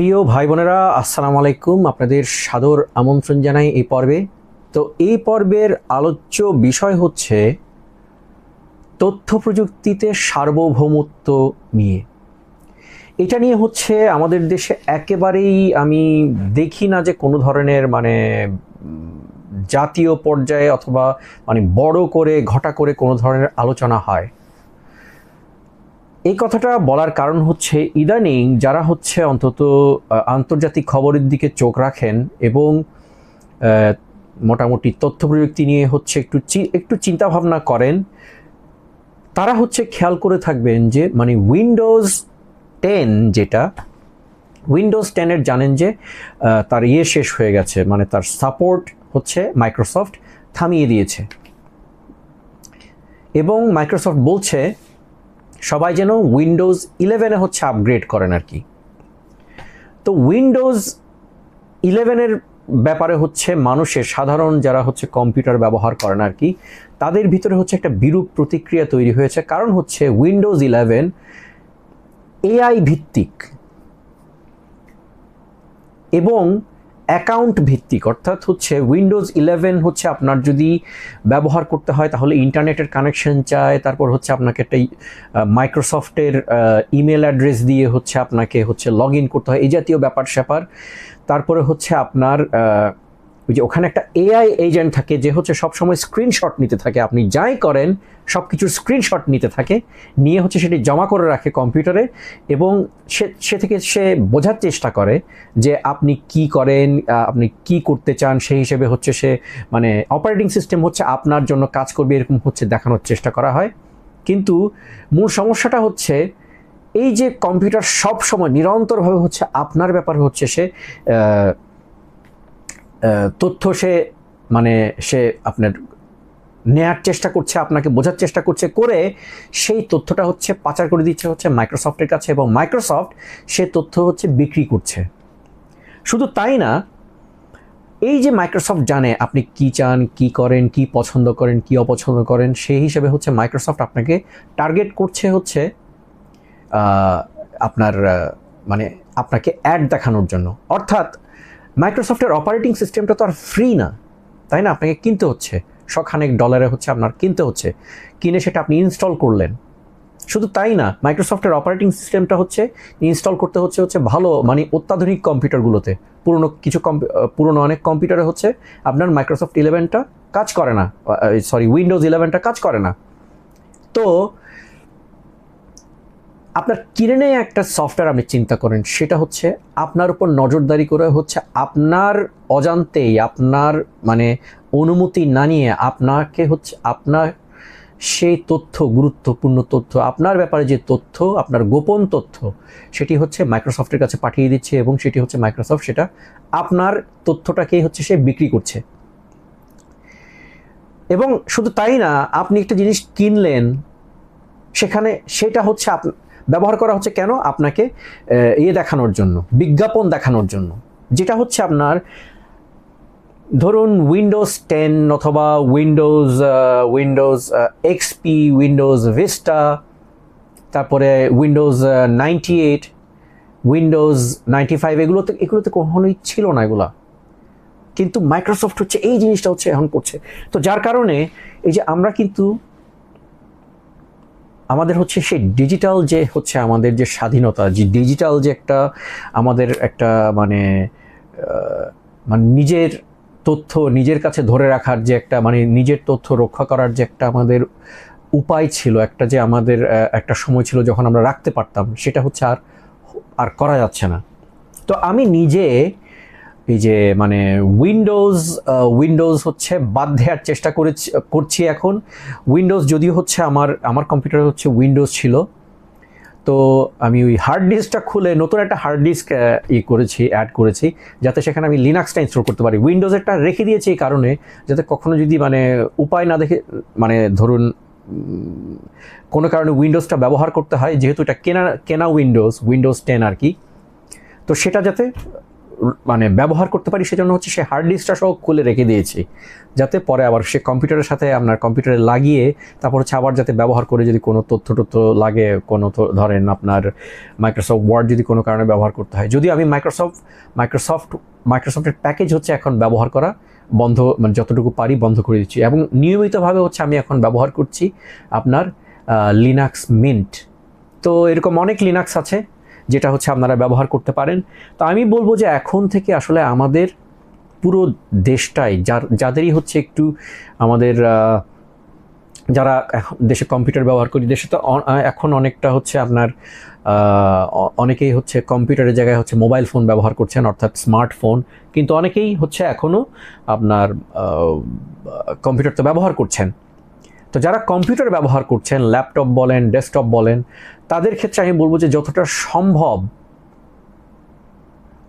প্রিয় ভাই বোনেরা আসসালামু আলাইকুম। আপনাদের সাদর আমন্ত্রণ জানাই এই পর্বে। তো এই পর্বের আলোচ্য বিষয় হচ্ছে তথ্য প্রযুক্তিতে সার্বভৌমত্ব নিয়ে। এটা নিয়ে হচ্ছে আমাদের দেশে একেবারেই আমি দেখি না যে কোনো ধরনের মানে জাতীয় পর্যায়ে অথবা মানে বড় করে, ঘটা করে কোনো ধরনের আলোচনা হয়। এই কথাটা বলার কারণ হচ্ছে ইদানিং যারা হচ্ছে অন্তত আন্তর্জাতিক খবরের দিকে চোখ রাখেন এবং মোটামুটি তথ্য প্রযুক্তি নিয়ে হচ্ছে একটু একটু চিন্তা ভাবনা করেন, তারা হচ্ছে খেয়াল করে থাকবেন যে মানে উইন্ডোজ টেন যেটা উইন্ডোজ টেনের জানেন যে তার ইয়ে শেষ হয়ে গেছে মানে তার সাপোর্ট হচ্ছে মাইক্রোসফট থামিয়ে দিয়েছে। এবং মাইক্রোসফট বলছে সবাই যেন উইন্ডোজ ইলেভেনে হচ্ছে আপগ্রেড করেন আর কি। তো উইন্ডোজ ইলেভেনের ব্যাপারে হচ্ছে মানুষের, সাধারণ যারা হচ্ছে কম্পিউটার ব্যবহার করেন আর কি, তাদের ভিতরে হচ্ছে একটা বিরূপ প্রতিক্রিয়া তৈরি হয়েছে। কারণ হচ্ছে উইন্ডোজ ইলেভেন এআই ভিত্তিক এবং অ্যাকাউন্ট ভিত্তিক, অর্থাৎ হচ্ছে উইন্ডোজ ইলেভেন হচ্ছে আপনার যদি ব্যবহার করতে হয় তাহলে ইন্টারনেটের কানেকশন চায় তারপর হচ্ছে আপনাকে একটা মাইক্রোসফটের ইমেল অ্যাড্রেস দিয়ে হচ্ছে আপনাকে হচ্ছে লগ করতে হয়, এই জাতীয় ব্যাপার স্যাপার তারপরে হচ্ছে আপনার ওই যে ওখানে একটা এআই এজেন্ট থাকে যে হচ্ছে সবসময় স্ক্রিনশট নিতে থাকে। আপনি যাই করেন সব কিছুর স্ক্রিনশট নিতে থাকে। নিয়ে হচ্ছে সেটি জমা করে রাখে কম্পিউটারে এবং সে সে থেকে সে বোঝার চেষ্টা করে যে আপনি কি করেন আপনি কি করতে চান। সেই হিসেবে হচ্ছে সে মানে অপারেটিং সিস্টেম হচ্ছে আপনার জন্য কাজ করবে, এরকম হচ্ছে দেখানোর চেষ্টা করা হয়। কিন্তু মূল সমস্যাটা হচ্ছে এই যে কম্পিউটার সব সময় নিরন্তরভাবে হচ্ছে আপনার ব্যাপারে হচ্ছে সে তথ্য সে মানে সে আপনার নেয়ার চেষ্টা করছে, আপনাকে বোঝার চেষ্টা করছে করে সেই তথ্যটা হচ্ছে পাচার করে দিচ্ছে হচ্ছে মাইক্রোসফটের কাছে এবং মাইক্রোসফট সে তথ্য হচ্ছে বিক্রি করছে। শুধু তাই না, এই যে মাইক্রোসফট জানে আপনি কি চান, কি করেন, কি পছন্দ করেন, কি অপছন্দ করেন, সেই হিসেবে হচ্ছে মাইক্রোসফট আপনাকে টার্গেট করছে হচ্ছে আপনার মানে আপনাকে অ্যাড দেখানোর জন্য। অর্থাৎ মাইক্রোসফটের অপারেটিং সিস্টেমটা তো আর ফ্রি না। তাই না? আপনাকে কিনতে হচ্ছে। শখানেক ডলারে হচ্ছে, আপনার কিনতে হচ্ছে। কিনে সেটা আপনি ইনস্টল করলেন। শুধু তাই না, মাইক্রোসফটের অপারেটিং সিস্টেমটা হচ্ছে ইনস্টল করতে হচ্ছে হচ্ছে ভালো মানে অত্যাধুনিক কম্পিউটারগুলোতে। পুরনো কিছু পুরনো অনেক কম্পিউটারে হচ্ছে, আপনার মাইক্রোসফট ইলেভেনটা কাজ করে না। সরি উইন্ডোজ ইলেভেনটা কাজ করে না। তো আপনার কিনে নেয় একটা সফটওয়্যার আপনি চিন্তা করেন, সেটা হচ্ছে আপনার উপর নজরদারি করে হচ্ছে আপনার অজান্তেই, আপনার মানে অনুমতি না নিয়ে আপনাকে হচ্ছে আপনার সেই তথ্য, গুরুত্বপূর্ণ তথ্য, আপনার ব্যাপারে যে তথ্য, আপনার গোপন তথ্য, সেটি হচ্ছে মাইক্রোসফটের কাছে পাঠিয়ে দিচ্ছে এবং সেটি হচ্ছে মাইক্রোসফট সেটা আপনার তথ্যটাকেই হচ্ছে সে বিক্রি করছে। এবং শুধু তাই না, আপনি একটা জিনিস কিনলেন, সেখানে সেটা হচ্ছে ব্যবহার করা হচ্ছে কেন? আপনাকে ইয়ে দেখানোর জন্য, বিজ্ঞাপন দেখানোর জন্য। যেটা হচ্ছে আপনার, ধরুন উইন্ডোজ টেন অথবা Windows Windows XP Windows Vista তারপরে Windows ninety eight Windows ninety five এগুলো এগুলোতে এগুলোতে কখনোই ছিল না এগুলা। কিন্তু মাইক্রোসফট হচ্ছে, এই জিনিসটা হচ্ছে এখন করছে। তো যার কারণে, এই যে আমরা কিন্তু আমাদের হচ্ছে সেই ডিজিটাল যে হচ্ছে আমাদের যে স্বাধীনতা, যে ডিজিটাল যে একটা আমাদের একটা মানে মানে নিজের তথ্য নিজের কাছে ধরে রাখার যে একটা মানে নিজের তথ্য রক্ষা করার যে একটা আমাদের উপায় ছিল, একটা যে আমাদের একটা সময় ছিল যখন আমরা রাখতে পারতাম, সেটা হচ্ছে আর আর করা যাচ্ছে না। তো আমি নিজে এই যে মানে উইন্ডোজ উইন্ডোজ হচ্ছে বাদ দেওয়ার চেষ্টা করেছি, করছি এখন। উইন্ডোজ যদিও হচ্ছে আমার আমার কম্পিউটারে হচ্ছে উইন্ডোজ ছিল। তো আমি ওই হার্ড ডিস্কটা খুলে নতুন একটা হার্ড ডিস্ক ই করেছি অ্যাড করেছি, যাতে সেখানে আমি লিনাক্সটা ইনস্টল করতে পারি। উইন্ডোজেরটা রেখে দিয়েছি এই কারণে, যাতে কখনো যদি মানে উপায় না দেখে মানে ধরুন কোনো কারণে উইন্ডোজটা ব্যবহার করতে হয়, যেহেতু এটা কেনা কেনা উইন্ডোজ উইন্ডোজ টেন আর কি। তো সেটা যাতে মানে ব্যবহার করতে পারি সেজন্য হচ্ছে সে হার্ড ডিস্কটা সহ খুলে রেখে দিয়েছি। যাতে পরে আবার সে কম্পিউটারের সাথে আপনার কম্পিউটারে লাগিয়ে তারপর হচ্ছে আবার যাতে ব্যবহার করে যদি কোনো তথ্য টথ্য লাগে, কোনো ধরেন আপনার মাইক্রোসফট ওয়ার্ড যদি কোনো কারণে ব্যবহার করতে হয়। যদি আমি মাইক্রোসফট মাইক্রোসফট মাইক্রোসফটের প্যাকেজ হচ্ছে এখন ব্যবহার করা, বন্ধ মানে যতটুকু পারি বন্ধ করে দিচ্ছি। এবং নিয়মিতভাবে হচ্ছে আমি এখন ব্যবহার করছি আপনার লিনাক্স মিন্ট তো এরকম অনেক লিনাক্স আছে। যেটা হচ্ছে আপনারা ব্যবহার করতে পারেন। তো আমি বলব যে এখন থেকে আসলে আমাদের পুরো দেশটাই, যার, যাদেরই হচ্ছে একটু আমাদের যারা এখন দেশে কম্পিউটার ব্যবহার করি, দেশে তো এখন অনেকটা হচ্ছে আপনার অনেকেই হচ্ছে কম্পিউটারের জায়গায় হচ্ছে মোবাইল ফোন ব্যবহার করছেন, অর্থাৎ স্মার্টফোন। কিন্তু অনেকেই হচ্ছে এখনও আপনার কম্পিউটার তো ব্যবহার করছেন। তো যারা কম্পিউটার ব্যবহার করছেন, ল্যাপটপ বলেন, ডেস্কটপ বলেন, তাদের ক্ষেত্রে আমি বলব যে যতটা সম্ভব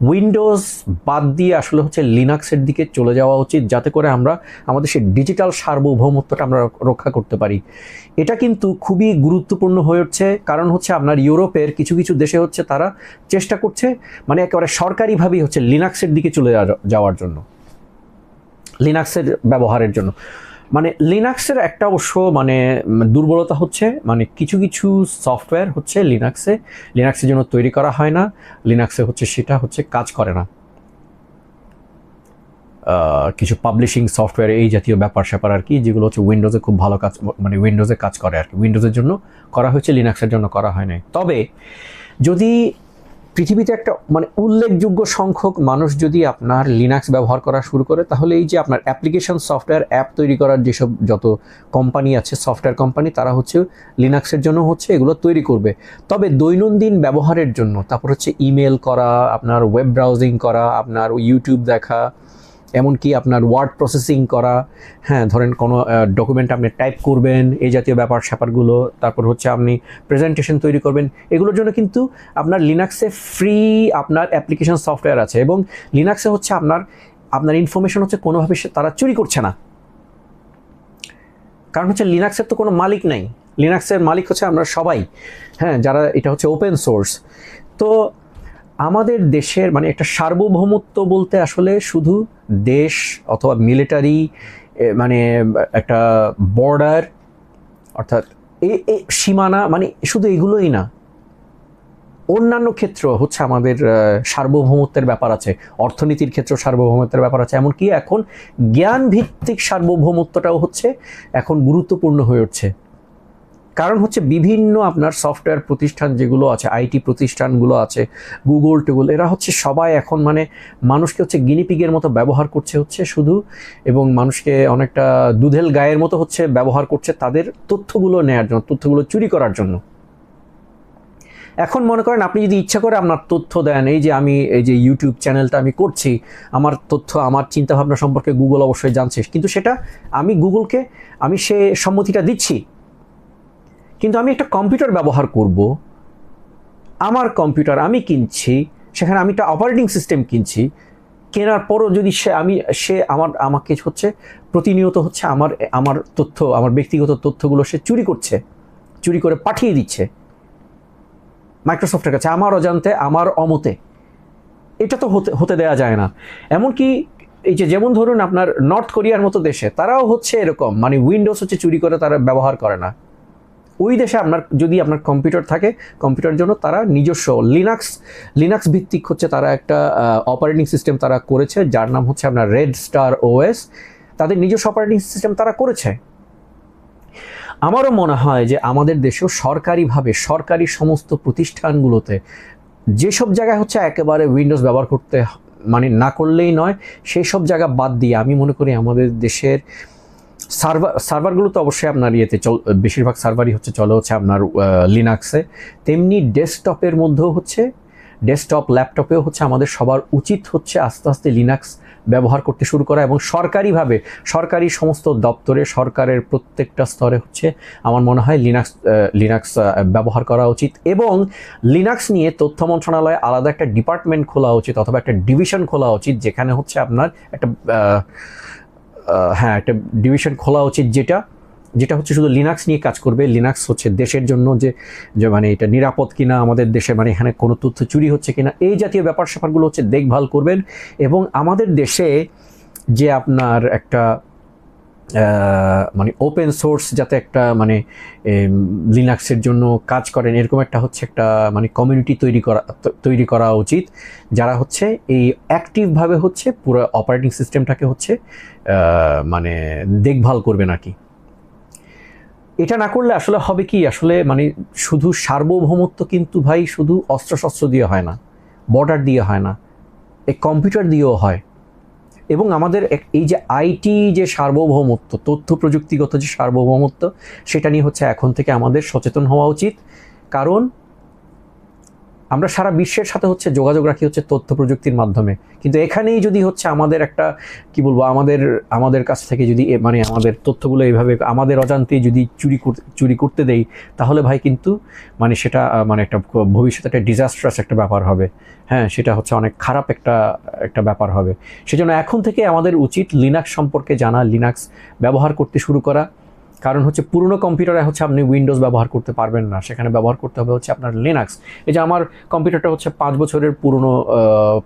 উইন্ডোজ বাদ দিয়ে আসলে হচ্ছে লিনাক্সের দিকে চলে যাওয়া উচিত, যাতে করে আমরা আমাদের সেই ডিজিটাল সার্বভৌমত্বটা আমরা রক্ষা করতে পারি। এটা কিন্তু খুবই গুরুত্বপূর্ণ হয়ে উঠছে, কারণ হচ্ছে আপনার ইউরোপের কিছু কিছু দেশে হচ্ছে তারা চেষ্টা করছে মানে একেবারে সরকারিভাবেই হচ্ছে লিনাক্সের দিকে চলে যাওয়া- যাওয়ার জন্য, লিনাক্সের ব্যবহারের জন্য। মানে লিনাক্সের একটা অবশ্য মানে দুর্বলতা হচ্ছে মানে কিছু কিছু সফটওয়্যার হচ্ছে লিনাক্সে লিনাক্সের জন্য তৈরি করা হয় না। লিনাক্সে হচ্ছে সেটা হচ্ছে কাজ করে না। কিছু পাবলিশিং সফটওয়্যার এই জাতীয় ব্যাপার স্যাপার আর কি, যেগুলো হচ্ছে উইন্ডোজে খুব ভালো কাজ মানে উইন্ডোজে কাজ করে আর কি। উইন্ডোজের জন্য করা হয়েছে লিনাক্সের জন্য করা হয় নাই। তবে যদি পৃথিবীতে একটা মানে উল্লেখযোগ্য সংখ্যক মানুষ যদি আপনার লিনাক্স ব্যবহার করা শুরু করে, তাহলে এই যে আপনার অ্যাপ্লিকেশন সফটওয়্যার অ্যাপ তৈরি করার যেসব যত কোম্পানি আছে সফটওয়্যার কোম্পানি তারা হচ্ছে লিনাক্সের জন্য হচ্ছে এগুলো তৈরি করবে। তবে দৈনন্দিন ব্যবহারের জন্য, তারপর হচ্ছে ইমেল করা, আপনার ওয়েব ব্রাউজিং করা, আপনার ইউটিউব দেখা এমনকি আপনার ওয়ার্ড প্রসেসিং করা হ্যাঁ ধরেন কোনো ডকুমেন্ট আপনি টাইপ করবেন, এই জাতীয় ব্যাপার, স্যাপারগুলো, তারপর হচ্ছে আপনি প্রেজেন্টেশন তৈরি করবেন, এগুলোর জন্য কিন্তু আপনার লিনাক্সে ফ্রি আপনার অ্যাপ্লিকেশন সফটওয়্যার আছে এবং লিনাক্সে হচ্ছে আপনার আপনার ইনফরমেশন হচ্ছে কোনোভাবে তারা চুরি করছে না। কারণ হচ্ছে লিনাক্সের তো কোনো মালিক নাই। লিনাক্সের মালিক হচ্ছে আমরা সবাই। হ্যাঁ যারা, এটা হচ্ছে ওপেন সোর্স তো আমাদের দেশের মানে একটা সার্বভৌমত্ব বলতে আসলে শুধু দেশ অথবা মিলিটারি মানে একটা বর্ডার অর্থাৎ এই সীমানা মানে শুধু এগুলোই না। অন্যান্য ক্ষেত্র হচ্ছে আমাদের সার্বভৌমত্বের ব্যাপার আছে। অর্থনীতির ক্ষেত্রে সার্বভৌমত্বের ব্যাপার আছে। এমনকি এখন জ্ঞান ভিত্তিক সার্বভৌমত্বটাও হচ্ছে এখন গুরুত্বপূর্ণ হয়ে উঠছে। কারণ হচ্ছে বিভিন্ন আপনার সফটওয়্যার প্রতিষ্ঠান যেগুলো আছে, আইটি প্রতিষ্ঠানগুলো আছে, গুগল, টুগল, এরা হচ্ছে সবাই এখন মানে মানুষকে হচ্ছে গিনিপিগের মতো ব্যবহার করছে হচ্ছে শুধু এবং মানুষকে অনেকটা দুধেল গায়ের মতো হচ্ছে ব্যবহার করছে তাদের তথ্যগুলো নেয়ার জন্য, তথ্যগুলো চুরি করার জন্য। এখন মনে করেন আপনি যদি ইচ্ছা করে আপনার তথ্য দেন, এই যে আমি, এই যে ইউটিউব চ্যানেলটা আমি করছি, আমার তথ্য, আমার চিন্তাভাবনা সম্পর্কে গুগল অবশ্যই জানছে, কিন্তু সেটা আমি গুগলকে, আমি সে সম্মতিটা দিচ্ছি কিন্তু আমি একটা কম্পিউটার ব্যবহার করব। আমার কম্পিউটার আমি কিনছি, সেখানে আমি একটা অপারেটিং সিস্টেম কিনছি। কেনার পরও যদি সে আমি, সে আমার, আমাকে হচ্ছে প্রতিনিয়ত হচ্ছে আমার আমার তথ্য, আমার ব্যক্তিগত তথ্যগুলো সে চুরি করছে, চুরি করে পাঠিয়ে দিচ্ছে মাইক্রোসফটের কাছে, আমার অজান্তে, আমার অমতে। এটা তো হতে হতে দেওয়া যায় না। এমনকি এই যে যেমন ধরুন আপনার নর্থ কোরিয়ার মতো দেশে, তারাও হচ্ছে এরকম মানে উইন্ডোজ হচ্ছে চুরি করে তারা ব্যবহার করে না। ওই দেশে আপনার, যদি আপনার কম্পিউটার থাকে কম্পিউটার জন্য তারা নিজস্ব লিনাক্স লিনাক্স ভিত্তিক হচ্ছে তারা একটা অপারেটিং সিস্টেম তারা করেছে, যার নাম হচ্ছে আপনার রেড স্টার ওএস তাদের নিজস্ব অপারেটিং সিস্টেম তারা করেছে। আমারও মনে হয় যে আমাদের দেশেও সরকারিভাবে, সরকারি সমস্ত প্রতিষ্ঠানগুলোতে যেসব জায়গায় হচ্ছে একেবারে উইন্ডোজ ব্যবহার করতে মানে না করলেই নয় সেই সব জায়গা বাদ দিয়ে আমি মনে করি আমাদের দেশের সার্ভার, সার্ভারগুলো তো অবশ্যই আপনার ইয়েতে চল, বেশিরভাগ সার্ভারই হচ্ছে, চলে হচ্ছে আপনার লিনাক্সে তেমনি ডেস্কটপের মধ্যেও হচ্ছে, ডেস্কটপ, ল্যাপটপেও হচ্ছে আমাদের সবার উচিত হচ্ছে আস্তে আস্তে লিনাক্স ব্যবহার করতে শুরু করা এবং সরকারিভাবে, সরকারি সমস্ত দপ্তরে, সরকারের প্রত্যেকটা স্তরে হচ্ছে আমার মনে হয় লিনাক্স লিনাক্স ব্যবহার করা উচিত এবং লিনাক্স নিয়ে তথ্য মন্ত্রণালয়ে আলাদা একটা ডিপার্টমেন্ট খোলা উচিত অথবা একটা ডিভিশন খোলা উচিত যেখানে হচ্ছে আপনার একটা হ্যাঁ একটা ডিভিশন খোলা উচিত যেটা যেটা হচ্ছে শুধু লিনাক্স নিয়ে কাজ করবে। লিনাক্স হচ্ছে দেশের জন্য যে যে মানে এটা নিরাপদ কিনা, আমাদের দেশে মানে এখানে কোনো তথ্য চুরি হচ্ছে কিনা, এই জাতীয় ব্যাপার স্যাপারগুলো হচ্ছে দেখভাল করবেন। এবং আমাদের দেশে যে আপনার একটা মানে ওপেন সোর্স যাতে একটা মানে লিনাক্সের জন্য কাজ করেন, এরকম একটা হচ্ছে একটা মানে কমিউনিটি তৈরি করা তৈরি করা উচিত, যারা হচ্ছে এই অ্যাক্টিভভাবে হচ্ছে পুরো অপারেটিং সিস্টেমটাকে হচ্ছে মানে দেখভাল করবে নাকি এটা না করলে আসলে হবে কি, আসলে মানে শুধু সার্বভৌমত্ব কিন্তু ভাই শুধু অস্ত্রশস্ত্র দিয়ে হয় না বর্ডার দিয়ে হয় না এই কম্পিউটার দিয়েও হয়। এবং আমাদের এই যে আইটি যে সার্বভৌমত্ব, তথ্য প্রযুক্তিগত যে সার্বভৌমত্ব, সেটা নিয়ে হচ্ছে এখন থেকে আমাদের সচেতন হওয়া উচিত। কারণ আমরা সারা বিশ্বের সাথে হচ্ছে যোগাযোগ রাখি হচ্ছে তথ্য প্রযুক্তির মাধ্যমে। কিন্তু এখানেই যদি হচ্ছে আমাদের একটা, কি বলব, আমাদের আমাদের কাছ থেকে যদি মানে আমাদের তথ্যগুলো এইভাবে আমাদের অজান্তেই যদি চুরি চুরি করতে দেই, তাহলে ভাই কিন্তু মানে সেটা মানে একটা ভবিষ্যতে একটা ডিজাস্ট্রাস একটা ব্যাপার হবে। হ্যাঁ সেটা হচ্ছে অনেক খারাপ একটা একটা ব্যাপার হবে। সেজন্য এখন থেকে আমাদের উচিত লিনাক্স সম্পর্কে জানা লিনাক্স ব্যবহার করতে শুরু করা। কারণ হচ্ছে পুরনো কম্পিউটারে হচ্ছে আপনি উইন্ডোজ ব্যবহার করতে পারবেন না। সেখানে ব্যবহার করতে হবে হচ্ছে আপনার লিনাক্স এই যে আমার কম্পিউটারটা হচ্ছে পাঁচ বছরের পুরনো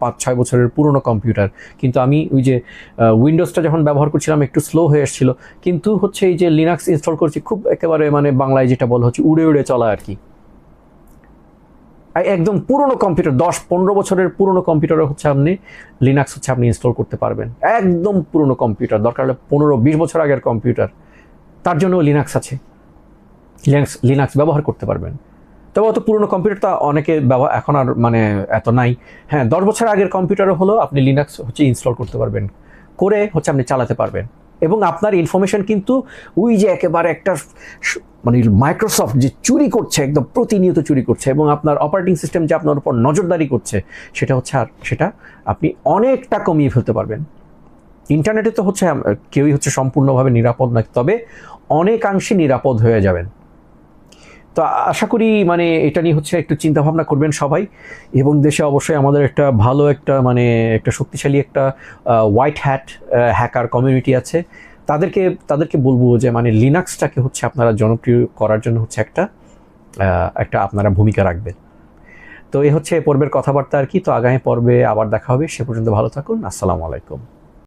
পাঁচ, ছয় বছরের পুরনো কম্পিউটার। কিন্তু আমি ওই যে উইন্ডোজটা যখন ব্যবহার করছিলাম একটু স্লো হয়ে এসেছিল। কিন্তু হচ্ছে এই যে লিনাক্স ইনস্টল করছি, খুব একেবারে মানে বাংলায় যেটা বলা হচ্ছে উড়ে উড়ে চলা আর কি। একদম পুরনো কম্পিউটার, দশ, পনেরো বছরের পুরনো কম্পিউটারে হচ্ছে আপনি লিনাক্স হচ্ছে আপনি ইনস্টল করতে পারবেন। একদম পুরনো কম্পিউটার, দরকার হলে পনেরো, বিশ বছর আগের কম্পিউটার। তার জন্য লিনাক্স আছে। লিনাক্স লিনাক্স ব্যবহার করতে পারবেন। তবে অত পুরনো কম্পিউটার কম্পিউটারটা অনেকে ব্যবহার এখন আর মানে এত নাই। হ্যাঁ দশ বছর আগের কম্পিউটারও হলো আপনি লিনাক্স হচ্ছে ইনস্টল করতে পারবেন। করে হচ্ছে আপনি চালাতে পারবেন। এবং আপনার ইনফরমেশন কিন্তু ওই যে একেবারে একটা মানে মাইক্রোসফট যে চুরি করছে, একদম প্রতিনিয়ত চুরি করছে এবং আপনার অপারেটিং সিস্টেম যে আপনার উপর নজরদারি করছে, সেটা হচ্ছে আর সেটা আপনি অনেকটা কমিয়ে ফেলতে পারবেন। ইন্টারনেটে তো হচ্ছে কেউই হচ্ছে সম্পূর্ণভাবে নিরাপদ নয়। তবে অনেকাংশে নিরাপদ হয়ে যাবেন। তো আশা করি মানে এটা নিয়ে হচ্ছে একটু চিন্তা ভাবনা করবেন সবাই এবং দেশে অবশ্যই আমাদের একটা ভালো একটা মানে একটা শক্তিশালী একটা হোয়াইট হ্যাট হ্যাকার কমিউনিটি আছে। তাদেরকে তাদেরকে বলব যে মানে লিনাক্সটাকে হচ্ছে আপনারা জনপ্রিয় করার জন্য হচ্ছে একটা একটা আপনারা ভূমিকা রাখবেন। তো এ হচ্ছে পর্বের কথাবার্তা আর কি। তো আগামী পর্বে আবার দেখা হবে। সে পর্যন্ত ভালো থাকুন। আসসালামু আলাইকুম।